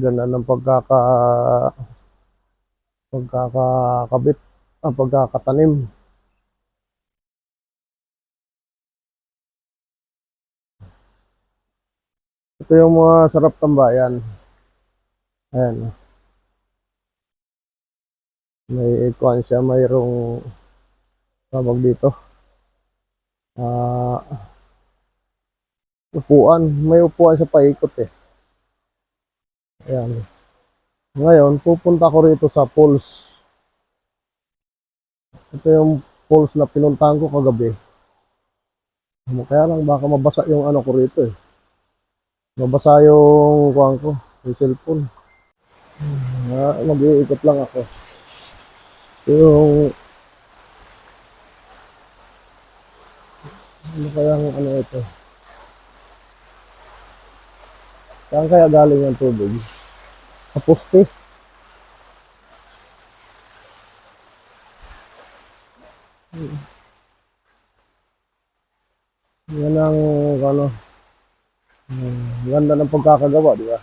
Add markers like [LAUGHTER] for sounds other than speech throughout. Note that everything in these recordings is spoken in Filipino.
Ganda ng pagkaka pagkakakabit, ah, pagkakatanim. Ito yung mga sarap tambayan. Ayan. May ikuan siya, mayroong tawag dito. Ah, upuan. May upuan sa paikot eh. Ayan. Ngayon, pupunta ko rito sa pools. Ito yung pools na pinuntahan ko kagabi. Kaya lang baka mabasa yung ano ko rito eh. Mabasa yung kuhan ko, yung cellphone. Ah, mag-iikot lang ako. Ito Yung ano kaya ang ano ito? Saan kaya galing yung tubig? Sa poste. Yan ang ano, Hmm, ganda ng pagkakagawa, di ba?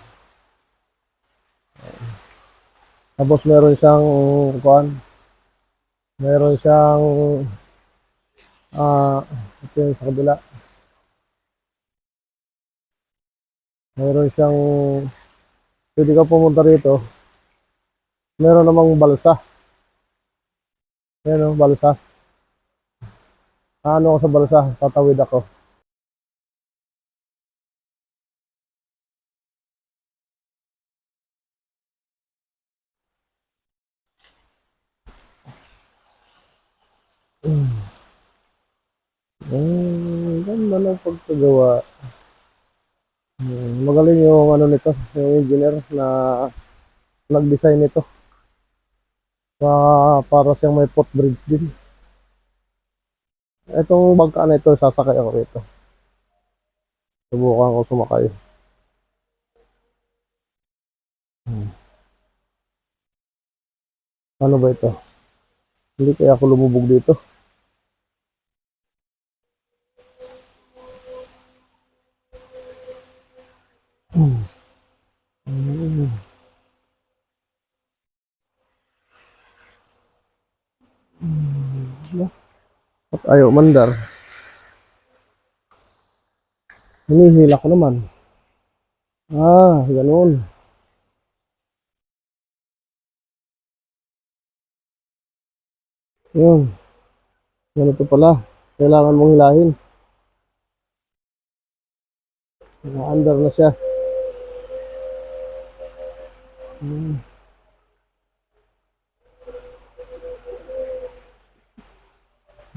Tapos meron siyang kuan. Meron siyang ah ito yung sa kabila. Meron siyang pwede ka pumunta rito. Meron namang balsa. Ayan o, balsa. Ano ako sa balsa? Tatawid ako. Mm, ganda ng pagkagawa. Mm, magaling yung ano nito, yung engineer na nag-design nito. Pa, para siyang may footbridge din. Itong bangka na ito, sasakay ako rito. Subukan ko sumakay. Hmm. Ano ba ito? Hindi kaya ako lumubog dito. Ayaw mandar. Hinihila ko naman. Ah, ganun. Yun. Ganito pala. Kailangan mong hilahin. Na-under na siya. Hmm.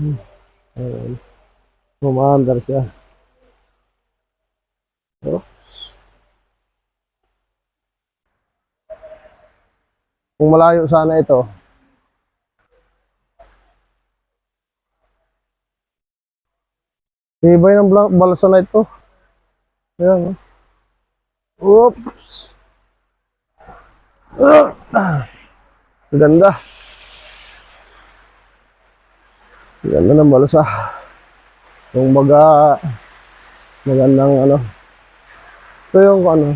Hmm. Ayun. Umaandar siya. Pero, kung malayo sana ito, Tibay ng balsa na ito. Ayan. oh. Oops. Ah. Ganda. Ganda ng balsa. Yung baga, magandang ano. Ito yung ano,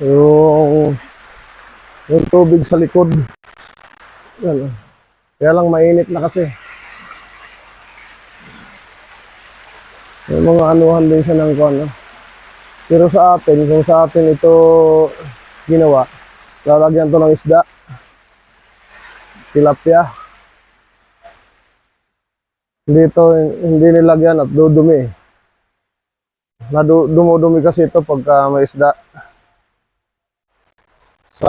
yung, yung tubig sa likod. Yan. oh. Kaya lang mainit na kasi. May mga anuhan din siya ng ano. Pero sa atin, kung sa atin ito ginawa, lalagyan to ng isda. Tilapia. Dito, hindi nilagyan at dudumi. Nadu dumudumi kasi ito pagka may isda. Sa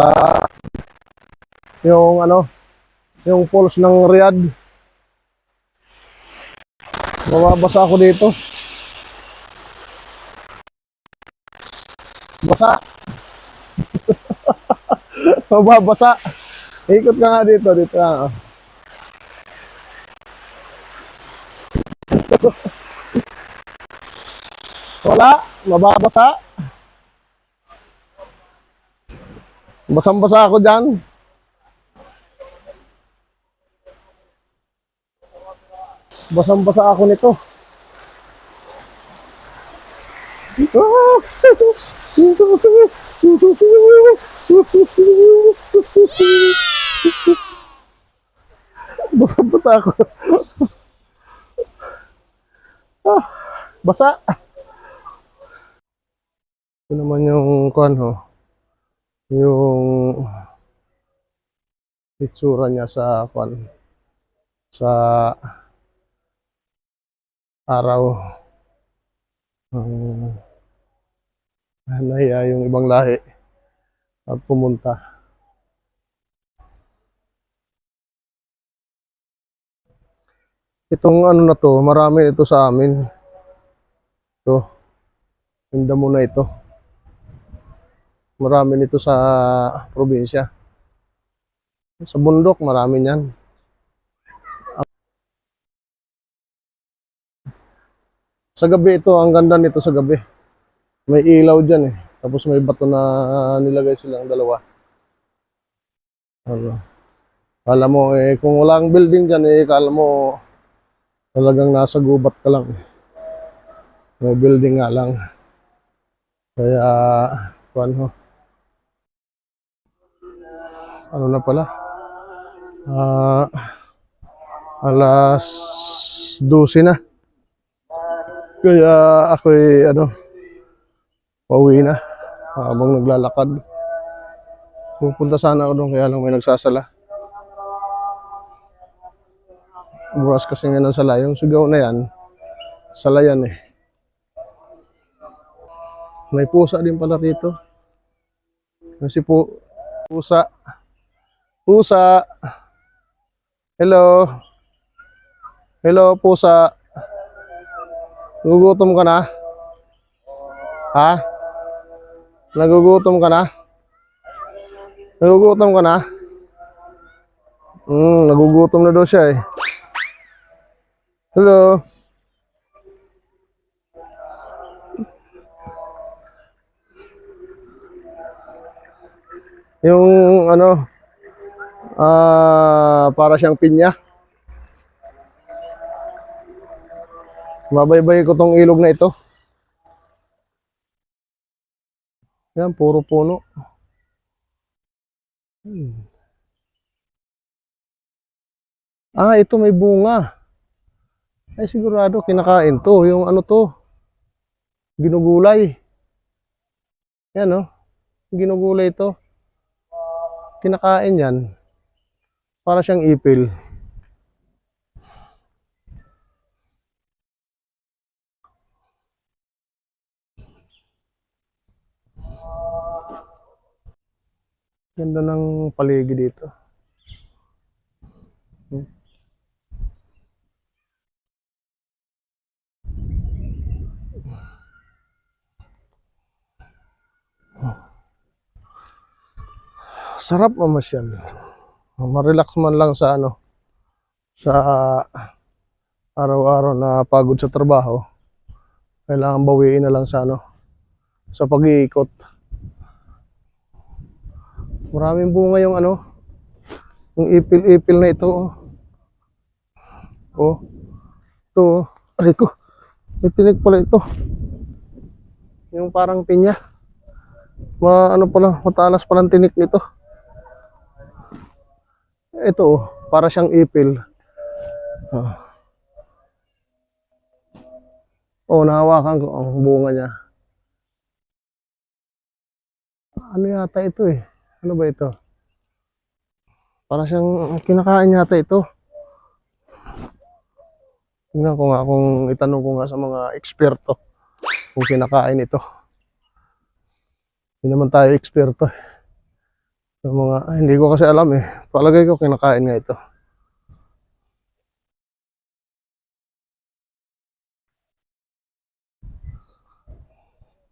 yung ano, yung falls ng Riyadh. Mababasa ako dito. Basa. [LAUGHS] Mababasa. Ikot ka nga dito, dito ka. Wala, mababasa. Basang-basa ako dyan. Basang-basa ako nito. Basa-basa ako. ah, basa. Naman yung kuan ho. Yung itsura niya sa kuan sa araw. Um, nahiya yung ibang lahi at pumunta. Itong ano na to, marami ito sa amin. Ito. Tinda mo na ito. Marami nito sa probinsya. Sa bundok, marami niyan. Sa gabi ito, ang ganda nito sa gabi. May ilaw dyan eh. Tapos may bato na nilagay silang dalawa. Ano? Kala mo eh, kung walang building dyan eh, kala mo talagang nasa gubat ka lang. May building nga lang. Kaya, kuan ho. Ano na pala? Ah, alas 12 na. Kaya ako'y ano, pauwi na habang naglalakad. Pupunta sana ako doon kaya lang may nagsasala. Buras kasi nga ng sala. Yung sigaw na yan, sala yan eh. May pusa din pala rito. Kasi po, pusa. Pusa. Hello. Hello, pusa. Nagugutom ka na? Ha? Nagugutom ka na? Nagugutom ka na? Hmm, nagugutom na daw siya eh. Hello? Yung ano, ah, para siyang pinya. Mabaybay ko tong ilog na ito. Yan, puro puno. Hmm. Ah, ito may bunga. Ay, sigurado kinakain to. Yung ano to, ginugulay. Yan, no? Ginugulay to. Kinakain yan. Para siyang ipil. Ganda ng paligid dito. Hmm. Sarap mamasyal. Ma-relax man lang sa ano, sa araw-araw na pagod sa trabaho. Kailangan bawiin na lang sa ano, sa pag-iikot. Maraming bunga yung ano, yung ipil-ipil na ito. Oh, oh. ito. oh. Ko, may tinik pala ito. Yung parang pinya. Ma, ano pala, matalas palang tinik nito. Ito, oh, para siyang ipil. Ah. Oh, nahawakan ko ang bunga niya. Ano yata ito eh? Ano ba ito? Para siyang kinakain yata ito. Tingnan ko nga kung itanong ko nga sa mga eksperto kung kinakain ito. Hindi naman tayo eksperto. eh. Sa mga, ay, hindi ko kasi alam eh. Palagay ko kinakain nga ito.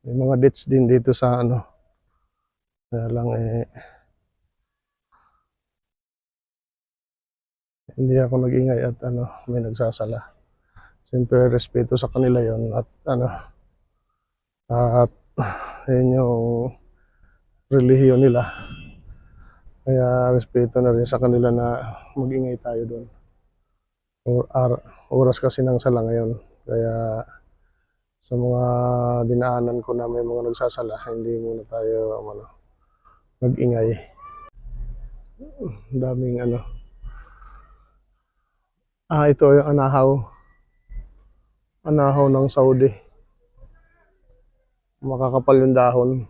May mga dates din dito sa ano. Kaya lang eh, hindi ako nag-ingay at ano, may nagsasala. Siyempre, respeto sa kanila yon at ano, at yun yung relihiyon nila. Kaya respeto na rin sa kanila na mag-ingay tayo doon. Or, ar- oras kasi ng sala ngayon. Kaya sa mga dinaanan ko na may mga nagsasala, hindi muna tayo ano, mag-ingay. Daming ano. Ah, ito yung anahaw. Anahaw ng Saudi. Makakapal yung dahon.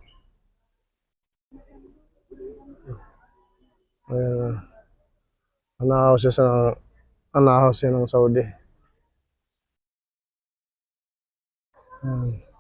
Ayan. Anahaw siya sa anahaw siya ng Saudi. Ayan.